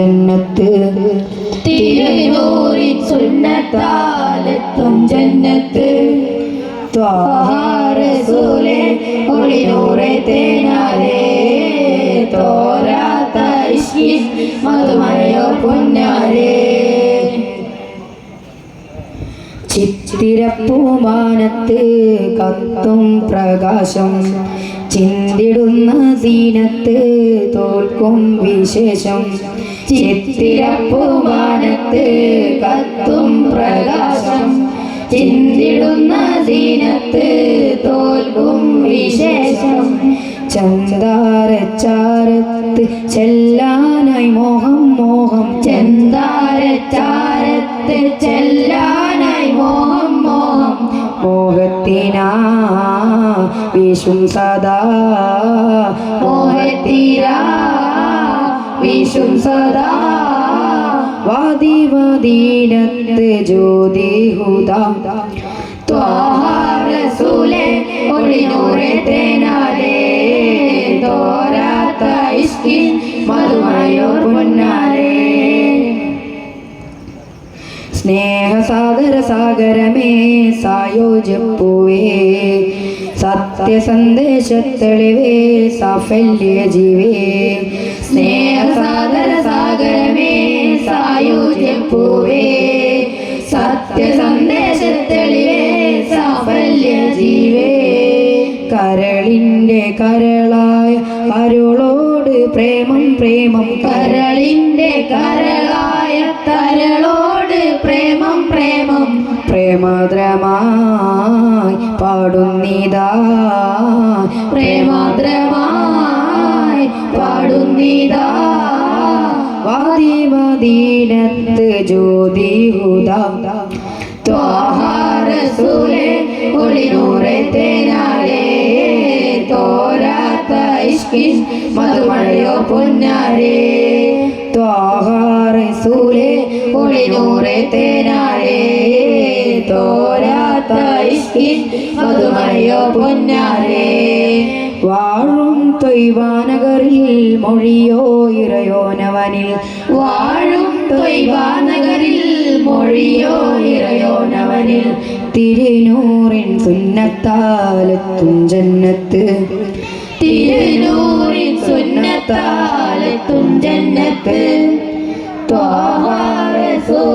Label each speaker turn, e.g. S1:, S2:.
S1: ജന്നത്ത്.
S2: തിരുനൂറിൻ സുന്നത്താലെത്തും ജന്നത്ത്. ത്വാഹാരസൂലെ ഒളിനൂറെ തേനാലേ തോരാത്ത ഇഷ്കിൻ മധുമഴയോ പൊന്നാരേ
S1: ചിത്തിരപ്പൂമാനത്ത് കത്തും പ്രകാശം ചിന്തിടുന്ന സീനത്ത് തോൽക്കും വിശേഷം
S2: ചിത്തിരപ്പൂമാനത്ത് കത്തും പ്രകാശം ചിന്തിടുന്ന ദീനത്ത് തോൽക്കും വിശേഷം.
S1: ചന്താരച്ചാരത്ത് ചെല്ലാനായി മോഹം മോഹം.
S2: ചന്താരച്ചാരത്ത് ചെല്ലാനായി മോഹം മോഹം.
S1: മോഹത്തിനാ വിഷും സദാ.
S2: മോഹത്തീരാ വിഷും സദാ
S1: വാദി വാദീനത്ത് ജ്യോതി ഹുദാം
S2: ത്വാഹാരസൂലെ ഒളിനൂറെ തേനാലേ തോരാത്ത ഇഷ്കിൻ മധുമഴയോ പൊന്നാരേ
S1: സ്നേഹസാഗര സാഗരമേ സായോജപ്പൂവേ സത്യസന്ദേശത്തെളിവേ സാഫല്യ ജീവേ
S2: സ്നേഹസാഗര സാഗരമേ സായുജ്യപ്പൂവേ സത്യസന്ദേശത്തെളിവേ സാഫല്യ ജീവേ
S1: കരളിന്റെ കരളായ കരുളോട് പ്രേമം പ്രേമം
S2: കരളിന്റെ കരളായ കരളോട് പ്രേമം പ്രേമം.
S1: പ്രേമദ്രമായി പാടുന്നിതാ
S2: പ്രേമാദ്രമായി പാടുന്നിതാ
S1: വാദി വാദീനത്ത് ജ്യോതി റസൂലെ
S2: ത്വാഹാരസൂലെ ഒളിനൂറെ തേനാലേ തോരാത്ത ഇഷ്കിൻ മധുമഴയോ പൊന്നാരേ.
S1: ത്വാഹാറസൂലേ
S2: ഒളിനൂറെ തേനാലേ തോരാത്ത ഇഷ്കിൻ മധുമഴയോ പൊന്നാരേ
S1: വാഴും തൊയ്വാനഗറിൽ മൊഴിയോ ഇറയോനവനിൽ.
S2: വാഴും തൊയ്വാനഗരിൽ മൊഴിയോ ഇറയോനവനിൽ.
S1: തിരുനൂറിൻ സുന്നത്താലെത്തും ജന്നത്ത്.
S2: തിരുനൂറിൻ സുന്നത്താലെത്തും ജന്നത്ത്. 多么的舒